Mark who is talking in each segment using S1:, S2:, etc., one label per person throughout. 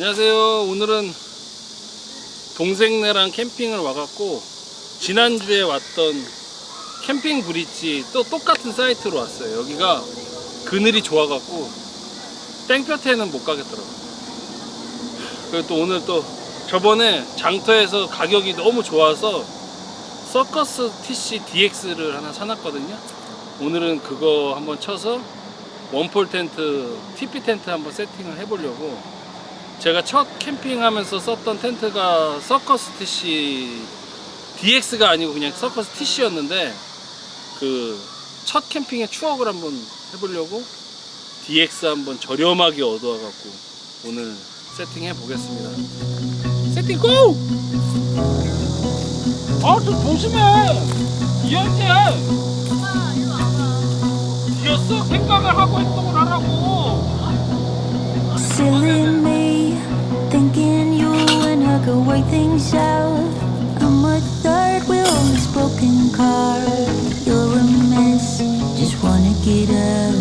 S1: 안녕하세요. 오늘은 동생네랑 캠핑을 와갖고 지난주에 왔던 캠핑 브릿지 또 똑같은 사이트로 왔어요. 여기가 그늘이 좋아갖고 땡볕에는 못 가겠더라고요. 그리고 또 오늘 또 저번에 장터에서 가격이 너무 좋아서 서커스 TC DX를 하나 사놨거든요. 오늘은 그거 한번 쳐서 원폴 텐트, TP 텐트 한번 세팅을 해보려고 제가 첫 캠핑하면서 썼던 텐트가 서커스 TC DX가 아니고 그냥 서커스 TC였는데 그 첫 캠핑의 추억을 한번 해보려고 DX 한번 저렴하게 얻어와갖고 오늘 세팅해 보겠습니다. 세팅 고! 아, 좀 조심해! 이현재! 뒤였어? 생각을 하고 행동을 하라고!
S2: Work things out. I'm a third wheel on this broken car. You're a mess, just wanna get out.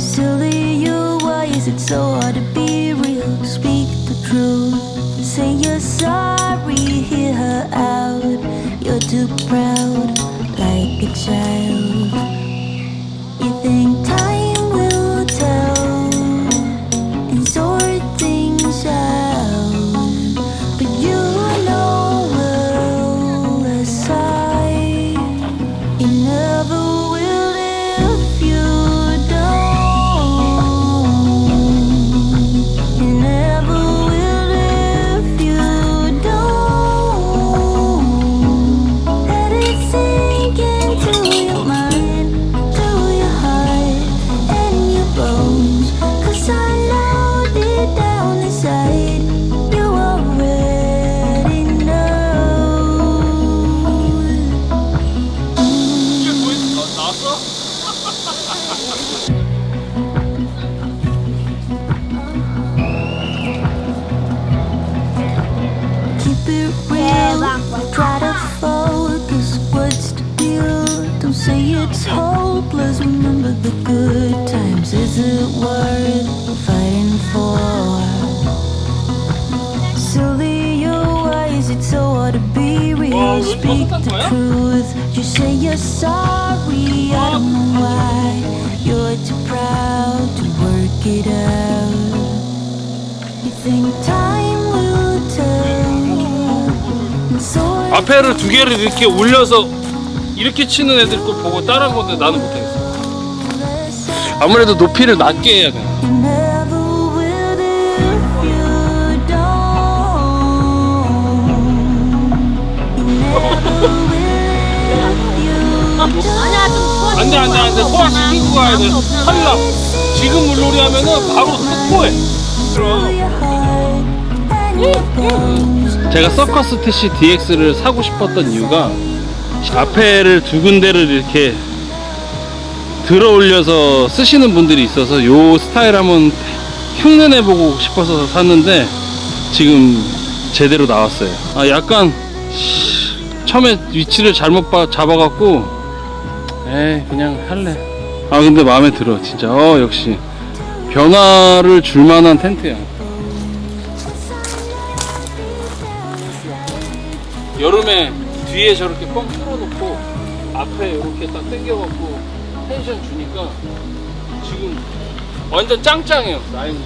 S2: Silly you, why is it so hard to be real? Speak the truth, say you're sorry, hear her out. You're too proud, like a child. Speak the truth. You say you're sorry. I don't know why. You're too proud to work it out. You think time will tell. and sort
S1: 앞에를 두 개를 이렇게 올려서 이렇게 치는 애들 거 보고 따라한 건데 나는 못하겠어.
S2: this out.
S1: 아무래도 높이를 낮게 해야 돼.
S2: You
S1: 안돼 안돼 안돼 소화시키고 가야 돼. 탈락. 지금 물놀이 하면은 바로 토해.
S2: Bones.
S1: 제가 서커스 TC DX를 사고 싶었던 이유가 앞에를 두 군데를 이렇게 들어 올려서 쓰시는 분들이 있어서 요 스타일 한번 흉내내 보고 싶어서 샀는데 지금 제대로 나왔어요. 아 약간 처음에 위치를 잘못 봐- 잡아갖고 에이 그냥 할래. 아 근데 마음에 들어 진짜. 어 역시 변화를 줄 만한 텐트야. 여름에 뒤에 저렇게 뻥 뚫어놓고 앞에 이렇게 딱 당겨갖고 텐션 주니까 지금 완전 짱짱해요 라인도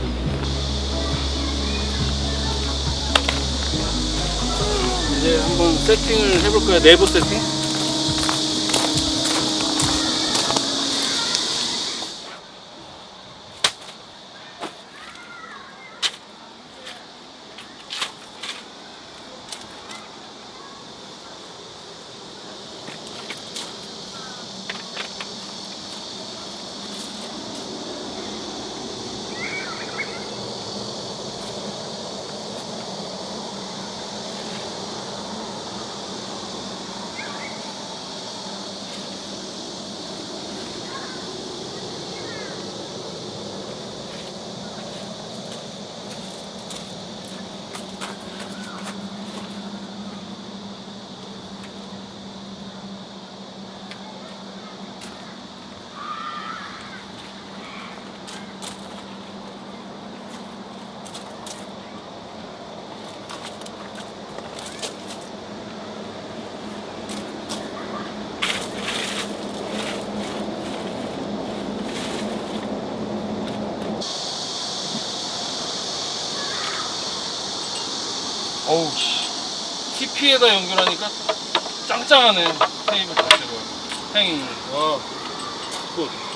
S1: 이제 한번 세팅을 해볼까요 내부 세팅? 어우 씨. TP에다 연결하니까 짱짱하네 테이블 자체가 행이 와 굿.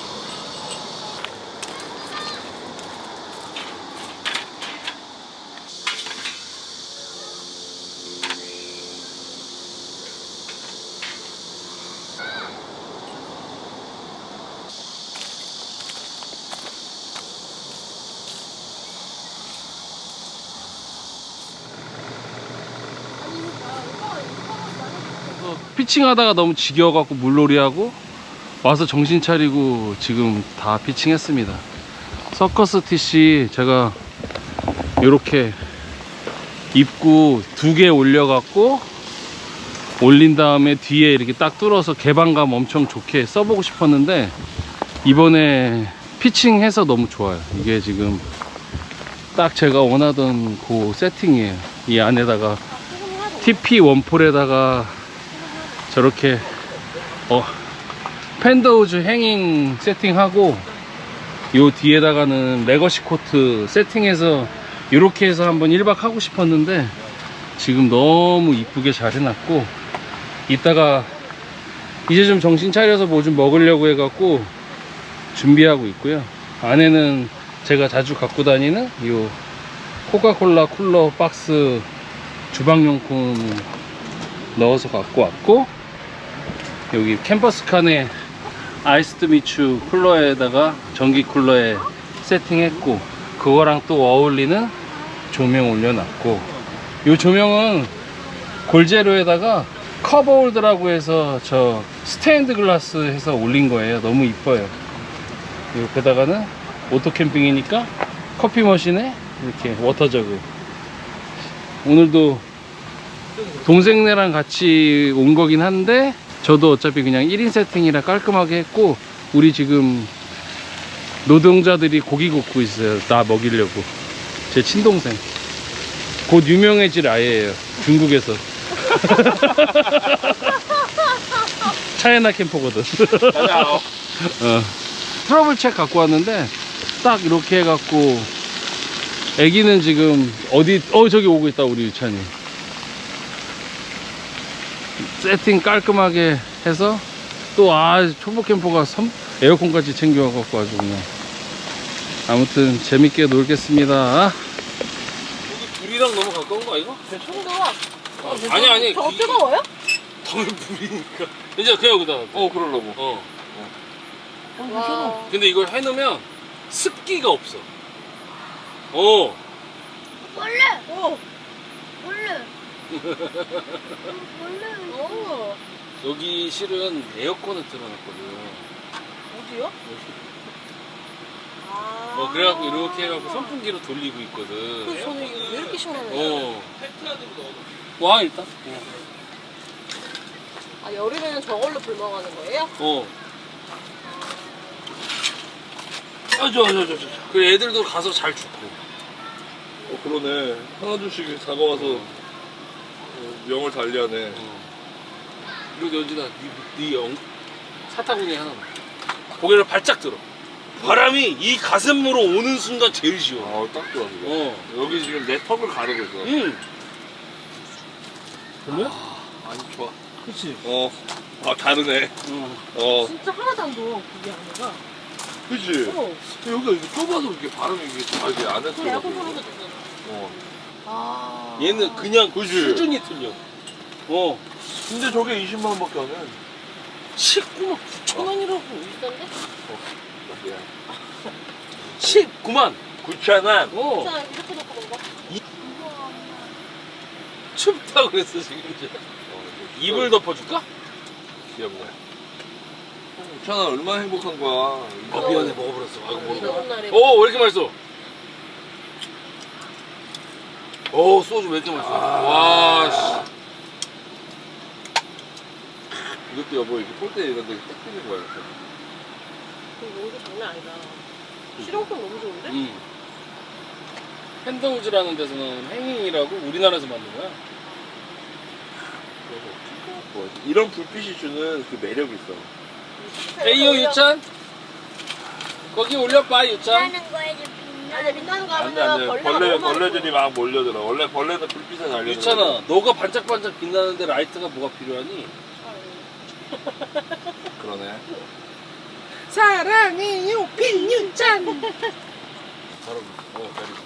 S1: 피칭하다가 너무 지겨워갖고 물놀이하고 와서 정신 차리고 지금 다 피칭했습니다. 서커스 티시 제가 이렇게 입구 두 개 올려갖고 올린 다음에 뒤에 이렇게 딱 뚫어서 개방감 엄청 좋게 써보고 싶었는데 이번에 피칭해서 너무 좋아요. 이게 지금 딱 제가 원하던 그 세팅이에요. 이 안에다가 TP 원폴에다가 저렇게 어 팬더우즈 행잉 세팅하고 요 뒤에다가는 레거시 코트 세팅해서 이렇게 해서 한번 1박 하고 싶었는데 지금 너무 이쁘게 잘 해놨고 이따가 이제 좀 정신 차려서 뭐 좀 먹으려고 해갖고 준비하고 있고요. 안에는 제가 자주 갖고 다니는 요 코카콜라 쿨러 박스 주방용품 넣어서 갖고 왔고 여기 캠퍼스 칸에 아이스드 미추 쿨러에다가 전기 쿨러에 세팅했고 그거랑 또 어울리는 조명 올려놨고 이 조명은 골제로에다가 커버 홀드라고 해서 저 스테인드 글라스 해서 올린 거예요. 너무 이뻐요. 옆에다가는 오토 캠핑이니까 커피 머신에 이렇게 워터 저그. 오늘도 동생네랑 같이 온 거긴 한데 저도 어차피 그냥 1인 세팅이라 깔끔하게 했고 우리 지금 노동자들이 고기 굽고 있어요. 나 먹이려고. 제 친동생. 곧 유명해질 아이예요. 중국에서. 차이나 캠퍼거든. 어. 트러블 책 갖고 왔는데 딱 이렇게 해갖고 애기는 지금 어디 어 저기 오고 있다 우리 유찬이 세팅 깔끔하게 해서 또 아 초보 캠퍼가 섬- 에어컨까지 챙겨와갖고 아주 그냥. 아무튼 재밌게 놀겠습니다. 여기 불이랑 너무 가까운 거 아이가?
S3: 정도가
S1: 아니 아니
S3: 더 뜨거워요?
S1: 당연 불이니까. 이제 그냥 여기다 어 그러려고. 어.
S3: 와.
S1: 근데 이걸 해놓으면 습기가 없어. 어.
S4: 원래!
S3: 오. 오.
S1: 여기 실은 에어컨을 틀어놨거든
S3: 어디요? 아.
S1: 어 그래갖고 이렇게 해갖고 선풍기로 돌리고 있거든
S3: 그래서 저는 이거 왜 이렇게 시원하냐?
S1: 어. 와 일단.
S3: 아 여름에는 저걸로 불 먹하는 거예요?
S1: 어. 아저 저저 저. 그 애들도 가서 잘 죽고.
S5: 어 그러네 하나 둘씩 다가와서 어, 명을 달리하네
S1: 그리고 여기다 네 영. 사타구니 하나. 고개를 발짝 들어. 바람이 이 가슴으로 오는 순간 제일 시원.
S5: 아딱 좋아 그거
S1: 어.
S5: 여기 지금 내 턱을 가르고 있어
S1: 응. 별로야?
S5: 아니 좋아
S1: 그치.
S5: 어 아 다르네
S1: 어.
S5: 어
S3: 진짜 하나도 안 더워 그게 안에가.
S5: 그치
S3: 어.
S5: 여기가 이렇게 좁아서 이렇게 바람이 이게 다 이게 안에
S3: 그 에어컨
S5: 들어가고
S3: 소리가 들잖아.
S5: 어
S3: 아.
S1: 얘는 그냥
S5: 그치.
S1: 수준이 틀려. 어.
S5: 근데 저게 20만 원밖에 안 해.
S1: 19만 9천 원이라고.
S3: 비싼데?
S1: 19만.
S5: 9천 원.
S1: 어.
S3: 자 이렇게 놓고 먹어.
S1: 춥다 그랬어 지금 이제. 이불 덮어줄까?
S5: 귀엽네. 9천 원 얼마나 행복한 거야.
S1: 어 미안해 먹어버렸어. 아이고
S3: 비
S1: 모르겠다.
S3: 오는 날에.
S1: 오, 왜 이렇게 맛있어? 오, 소주 왜 이렇게 맛있어?
S5: 아.
S1: 와, 씨.
S5: 이것도 여보 이렇게 폴대 이런 데 딱 뜨는 거야. 이렇게.
S3: 그 온도 장난 아니다. 실용성 너무 좋은데?
S1: 음. 팬더우즈라는 데서는 행잉이라고 우리나라에서 만든 거야.
S5: 뭐, 이런 불빛이 주는 그 매력이 있어.
S1: 에이요, 유찬. 거기 올려봐, 유찬.
S4: 하는 거에 좀.
S3: 아니야 빛나는 거
S5: 안돼
S3: 하면
S5: 안돼
S3: 벌레가
S5: 벌레
S3: 너무 많이
S5: 벌레들이 막 몰려들어. 원래 벌레는 불빛에 날려
S1: 유찬아 너가 반짝반짝 빛나는데 라이트가 뭐가 필요하니?
S5: 그러네.
S3: 사랑해요 빈유찬.
S5: 바로 어 베리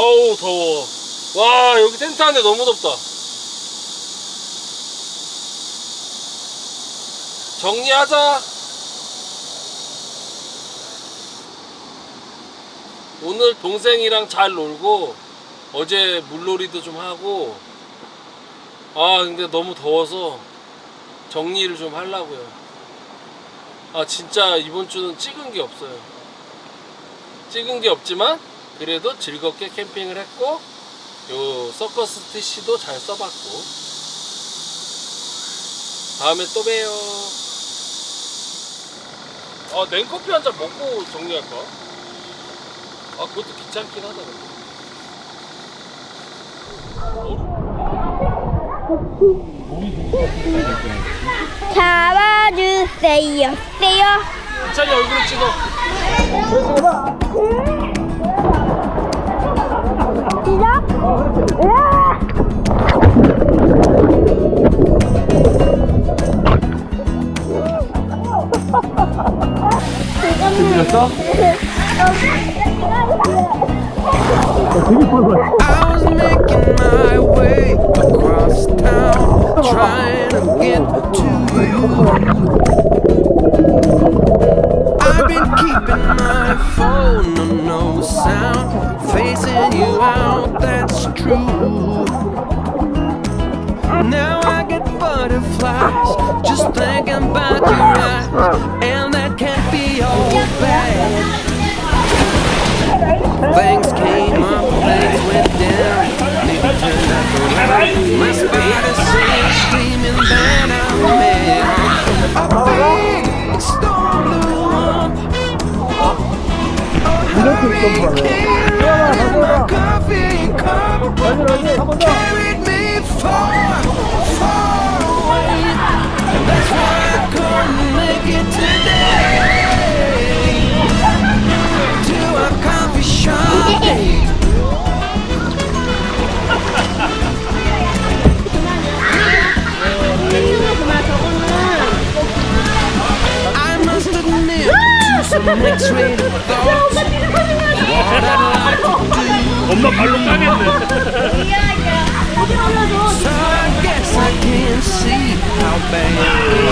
S1: 어우 더워. 와 여기 텐트 안에 너무 덥다. 정리하자. 오늘 동생이랑 잘 놀고 어제 물놀이도 좀 하고. 아 근데 너무 더워서 정리를 좀 하려고요. 아 진짜 이번 주는 찍은 게 없어요. 찍은 게 없지만 그래도 즐겁게 캠핑을 했고 요 서커스 TC도 잘 써봤고 다음에 또 봬요 아 냉커피 한 잔 먹고 정리할까? 아 그것도 귀찮긴 하다 근데
S4: 잡아주세요. 세요.
S1: 이찬이 얼굴을 찍어
S6: I was making my way across town, trying to get to you. I've been keeping my phone on no sound, facing you out, that's true. Now I get butterflies just thinking about your eyes, and that can't be all bad. Things came up, things went down. Maybe turned out around. My spider sense screaming that I'm mad. A big storm blew up. A hurricane in my coffee cup. Carried me far
S1: 엄마 발로 까겠네
S6: So I guess I can see how bad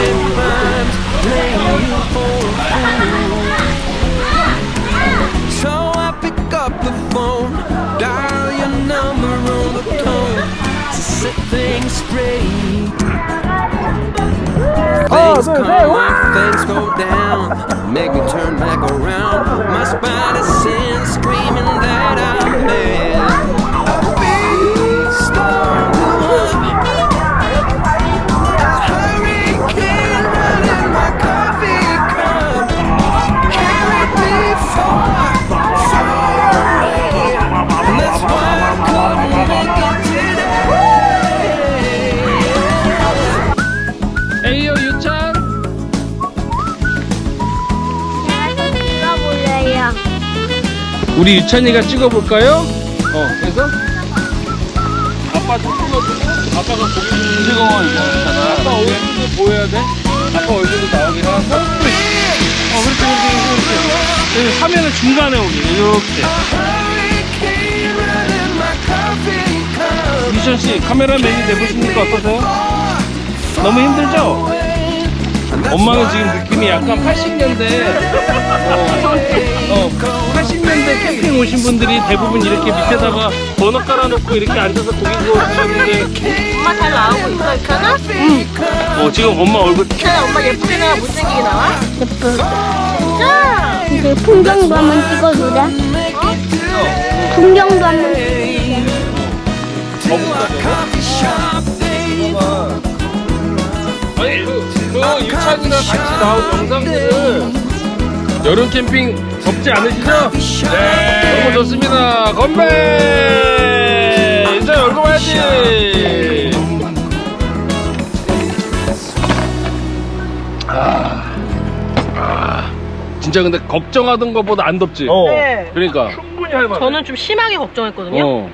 S6: it rhymes playing you for a fool. So I pick up the phone, dial your number on the tone to set things straight. Things come up, things go down, make me turn back around. My spider sense screaming that I'm mad. A big storm
S1: 우리 유찬이가 찍어볼까요? 어 그래서 아빠 좀 찍어주고 아빠가 고기 좀 찍어 이거 아빠 얼굴도 보여야 돼 아빠 얼굴도 나오게 하고 어 그렇지 그렇지 그렇지 그렇지 화면을 중간에 오게 이렇게. 유찬 씨 카메라맨이 돼보시니까 어떠세요? 너무 힘들죠? 엄마는 지금 느낌이 약간 80년대 어, 어 80년대 캠핑 캠핑 오신 분들이 대부분 이렇게 밑에다가 버너 깔아놓고 이렇게 앉아서 고기 구워 드시는데
S3: 엄마 잘 나오고 있어, 이카나?
S1: 어 지금 엄마 얼굴
S3: 이카나 엄마 예쁘게 나와, 못생기게 나와?
S4: 예쁘.
S3: 진짜?
S4: 이제 풍경도 한번 찍어주자. 풍경도 한번
S1: 아니 그, 그 유찬이랑 같이 나온 영상들을 여름 캠핑 덥지 않으시죠? 네 너무 좋습니다 건배 이제 얼굴 봐야지 아, 아 진짜 근데 걱정하던 것보다 안 덥지?
S3: 네.
S1: 그러니까
S3: 저는 좀 심하게 걱정했거든요.
S1: 어